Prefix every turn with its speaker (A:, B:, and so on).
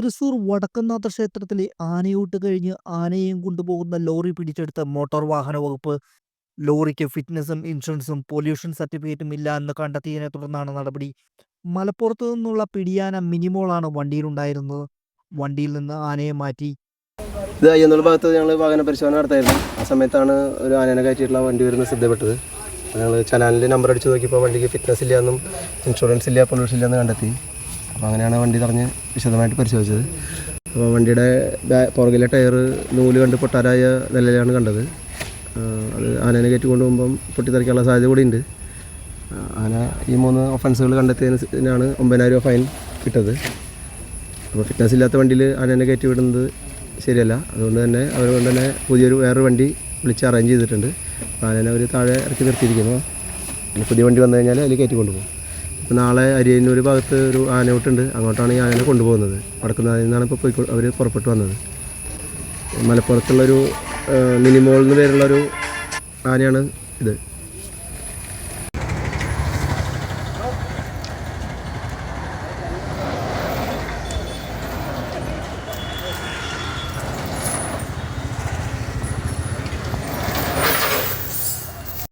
A: തൃശൂർ വടക്കനാഥ ക്ഷേത്രത്തിലെ ആനയൂട്ട് കഴിഞ്ഞ് ആനയെയും കൊണ്ടുപോകുന്ന ലോറി പിടിച്ചെടുത്ത മോട്ടോർ വാഹന വകുപ്പ് ലോറിക്ക് ഫിറ്റ്നസും ഇൻഷുറൻസും പൊല്യൂഷൻ സർട്ടിഫിക്കറ്റും ഇല്ല എന്ന് കണ്ടെത്തിയതിനെ തുടർന്നാണ് നടപടി. മലപ്പുറത്തു നിന്നുള്ള പിടിയാന മിനിമോളാണ് വണ്ടിയിലുണ്ടായിരുന്നത് വണ്ടിയിൽ നിന്ന് ആനയെ മാറ്റി.
B: ഇത് അയ്യന്നൂർ ഭാഗത്ത് ഞങ്ങൾ വാഹന പരിശോധന നടത്തായിരുന്നു. ആ സമയത്താണ് ഒരു ആനേനെ കയറ്റിയിട്ടുള്ള വണ്ടി വരുന്നത് ശ്രദ്ധപ്പെട്ടത് ഞങ്ങൾ ചലാനിൽ നമ്പർ അടിച്ച് നോക്കിയപ്പോൾ വണ്ടിക്ക് ഫിറ്റ്നസ് ഇല്ല എന്നും ഇൻഷുറൻസ് ഇല്ല പൊല്യൂഷൻ ഇല്ല കണ്ടെത്തി. അപ്പോൾ അങ്ങനെയാണ് വണ്ടി തറഞ്ഞ് വിശദമായിട്ട് പരിശോധിച്ചത്. അപ്പോൾ വണ്ടിയുടെ പുറകിലെ ടയർ നൂൽ കണ്ട് പൊട്ടാരായ നിലയിലാണ് കണ്ടത്. അത് ആനേനെ കയറ്റി കൊണ്ടുപോകുമ്പം പൊട്ടിത്തെറിക്കാനുള്ള സാധ്യത കൂടി ഉണ്ട് ആന ഈ മൂന്ന് ഒഫൻസുകൾ കണ്ടെത്തിയതിനാണ് ഒമ്പതിനായിരം രൂപ ഫൈൻ കിട്ടത്. അപ്പോൾ ഫിറ്റ്നസ് ഇല്ലാത്ത വണ്ടിയിൽ ആനേനെ കയറ്റി വിടുന്നത് ശരിയല്ല. അതുകൊണ്ട് തന്നെ അതുകൊണ്ട് തന്നെ പുതിയൊരു വേറൊരു വണ്ടി വിളിച്ച് അറേഞ്ച് ചെയ്തിട്ടുണ്ട്. അപ്പോൾ ആനേനെ അവർ താഴെ ഇറക്കി നിർത്തിയിരിക്കുന്നു. പുതിയ വണ്ടി വന്നു കഴിഞ്ഞാൽ അതിൽ കയറ്റി കൊണ്ടുപോകും. അപ്പോൾ നാളെ അരിയന്നൂർ ഭാഗത്ത് ഒരു ആനയൂട്ടുണ്ട്. അങ്ങോട്ടാണ് ഈ ആനനെ കൊണ്ടുപോകുന്നത്. വടക്കുന്നാഥിൽ നിന്നാണ് ഇപ്പോൾ പോയി അവർ പുറപ്പെട്ടു വന്നത്. മലപ്പുറത്തുള്ളൊരു മിനിമോൾ എന്ന് പേരുള്ളൊരു ആനയാണ് ഇത്.